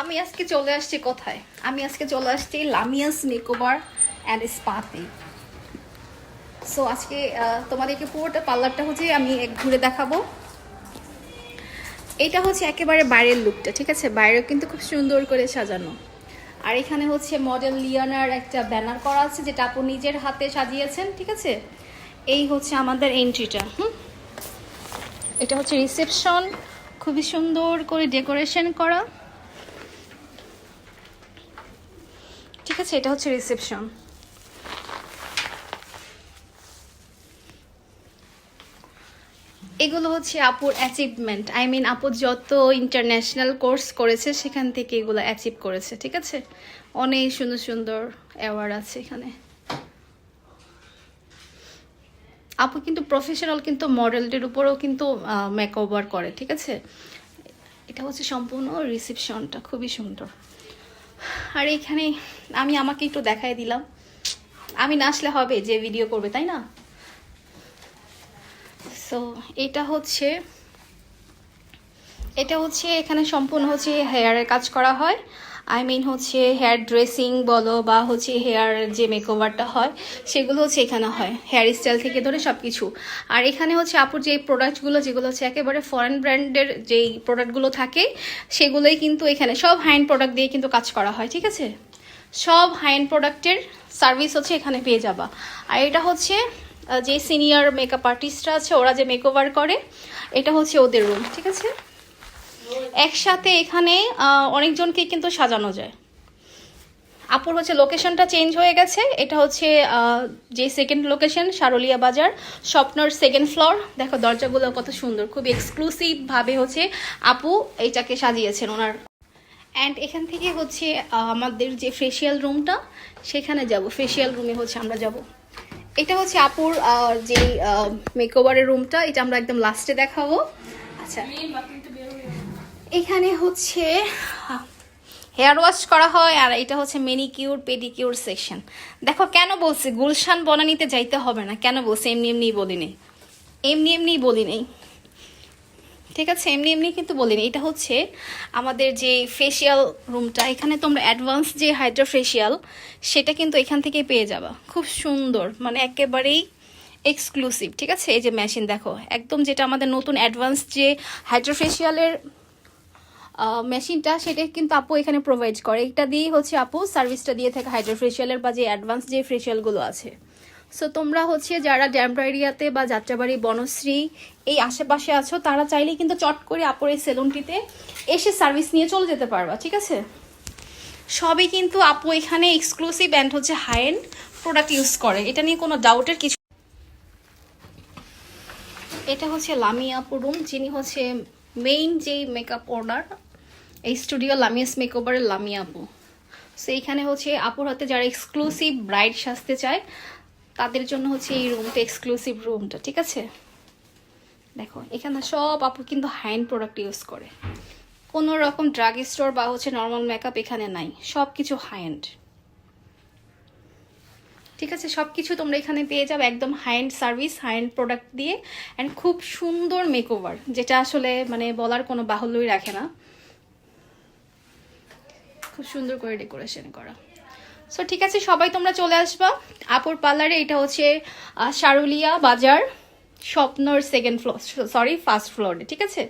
আমি আজকে চলে আসছি কোথায়? আমি আজকে চলে আসছি লামিয়াস মেকওভার অ্যান্ড স্পাতে। সো আজকে তোমাদেরকে পুরোটা পার্লারটা হচ্ছে আমি এক ঘুরে দেখাবো। এটা হচ্ছে একেবারে বাইরের লুকটা, ঠিক আছে? বাইরেও কিন্তু খুব সুন্দর করে সাজানো। আর এখানে হচ্ছে মডেল লিয়ানার একটা ব্যানার করা আছে, যেটা আপু নিজের হাতে সাজিয়েছেন, ঠিক আছে? এই হচ্ছে আমাদের এন্ট্রিটা হুম? এটা হচ্ছে রিসেপশন খুবই সুন্দর করে ডেকোরেশন করা। ঠিক আছে, এটা হচ্ছে রিসেপশন এগুলো হচ্ছে আপুর অ্যাচিভমেন্ট আই মিন আপু যত ইন্টারন্যাশনাল কোর্স করেছে, সেখান থেকে এগুলো অ্যাচিভ করেছে, ঠিক আছে? অনেক সুন্দর সুন্দর অ্যাওয়ার্ড আছে এখানে। আপু কিন্তু প্রফেশনাল কিন্তু মডেলটির উপরেও কিন্তু মেকওভার করে, ঠিক আছে? এটা হচ্ছে সম্পূর্ণ রিসেপশনটা খুবই সুন্দর। আর এইখানে আমি আমাকে একটু দেখাই দিলাম। আমি না আসলে হবে যে ভিডিও করবে, তাই না? সো এটা হচ্ছে এটা হচ্ছে এখানে সম্পূর্ণ হচ্ছে হেয়ারের কাজ করা হয়। আই মিন হচ্ছে হেয়ার ড্রেসিং বলো বা হচ্ছে হেয়ার যে মেকওভারটা হয়, সেগুলো হচ্ছে এখানে হয় হেয়ার স্টাইল থেকে ধরে সব কিছু আর এখানে হচ্ছে আপুর যে প্রোডাক্টগুলো যেগুলো হচ্ছে একেবারে ফরেন ব্র্যান্ডের যেই প্রোডাক্টগুলো থাকে, সেগুলোই কিন্তু এখানে সব হাইন্ড প্রোডাক্ট দিয়ে কিন্তু কাজ করা হয়, ঠিক আছে? সব হাইন্ড প্রোডাক্টের সার্ভিস হচ্ছে এখানে পেয়ে যাবা। আর এটা হচ্ছে যে সিনিয়র মেকআপ আর্টিস্টরা আছে, ওরা যে মেকওভার করে, এটা হচ্ছে ওদের রুম ঠিক আছে? একসাথে এখানে অনেকজনকে কিন্তু সাজানো যায়। আপুর হচ্ছে লোকেশনটা চেঞ্জ হয়ে গেছে। এটা হচ্ছে যে সেকেন্ড লোকেশন সারুলিয়া বাজার, স্বপ্নর সেকেন্ড ফ্লোর দেখো, দরজাগুলো কত সুন্দর, খুব এক্সক্লুসিভ ভাবে হচ্ছে আপু এইটাকে সাজিয়েছেন ওনার। অ্যান্ড এখান থেকে হচ্ছে আমাদের যে ফেসিয়াল রুমটা সেখানে যাব। ফেসিয়াল রুমে হচ্ছে আমরা যাব। এটা হচ্ছে আপুর যে মেকওভারের রুমটা এটা আমরা একদম লাস্টে দেখাবো। আচ্ছা। এখানে হচ্ছে, হেয়ার ওয়াশ করা হয় আর এটা হচ্ছে মেনিকিউর পেডিকিউর সেকশন দেখো, কেন বলছি? গুলশান বনানিতে যাইতে হবে না। কেন বলছি? এমনি এমনি বলি নেই। এমনি এমনি বলি নেই। ঠিক আছে? এমনি এমনি কিন্তু বলিনি এটা হচ্ছে আমাদের যে ফেসিয়াল রুমটা এখানে তোমরা অ্যাডভান্স যে হাইড্রো ফেসিয়াল সেটা কিন্তু এখান থেকে পেয়ে যাবা। খুব সুন্দর। মানে একেবারেই এক্সক্লুসিভ ঠিক আছে? এই যে মেশিন দেখো, একদম যেটা আমাদের নতুন অ্যাডভান্স যে হাইড্রোফেশিয়ালের মেশিনটা সেটা কিন্তু আপু এখানে প্রোভাইড করে। এটা দিয়েই হচ্ছে আপু সার্ভিসটা দিয়ে থাকে হাইড্রোফেশিয়ালের বা যে অ্যাডভান্স যে ফেশিয়ালগুলো আছে। সো তোমরা হচ্ছে যারা ড্যাম্পা এরিয়াতে বা যাত্রাবাড়ি, বনশ্রী এই আশেপাশে আছো, তারা চাইলেই কিন্তু চট করে আপুর এই সেলুনটিতে এসে সার্ভিস নিয়ে চলে যেতে পারবা, ঠিক আছে? সবই কিন্তু আপু এখানে এক্সক্লুসিভ অ্যান্ড হচ্ছে হাই এন্ড প্রোডাক্ট ইউজ করে। এটা নিয়ে কোনো ডাউটের কিছু এটা হচ্ছে লামি আপু রুম যিনি হচ্ছে মেইন যেই মেকআপ অর্ডার এই স্টুডিও লামিয়াস মেকওভারের লামি আপু সো এইখানে হচ্ছে আপুর হাতে যারা এক্সক্লুসিভ ব্রাইড সাজতে চায়, তাদের জন্য হচ্ছে এই রুমটা এক্সক্লুসিভ রুমটা ঠিক আছে? দেখো, এখানে সব আপু কিন্তু হাইন্ড প্রোডাক্ট ইউজ করে। কোনো রকম ড্রাগ স্টোর বা হচ্ছে নর্মাল মেকআপ এখানে নাই সব কিছু হাইন্ড ঠিক আছে? সব কিছু তোমরা এখানে পেয়ে যাবে একদম high end service high end product দিয়ে অ্যান্ড খুব সুন্দর মেকওভার যেটা আসলে মানে বলার কোনো বাহুল্যই রাখে না। খুব সুন্দর করে ডেকোরেশন করা। সো ঠিক আছে, সবাই তোমরা চলে আসবা। আপুর পার্লারে এটা হচ্ছে সারুলিয়া বাজার, স্বপ্নর সেকেন্ড ফ্লোর সরি ফার্স্ট ফ্লোরে ঠিক আছে?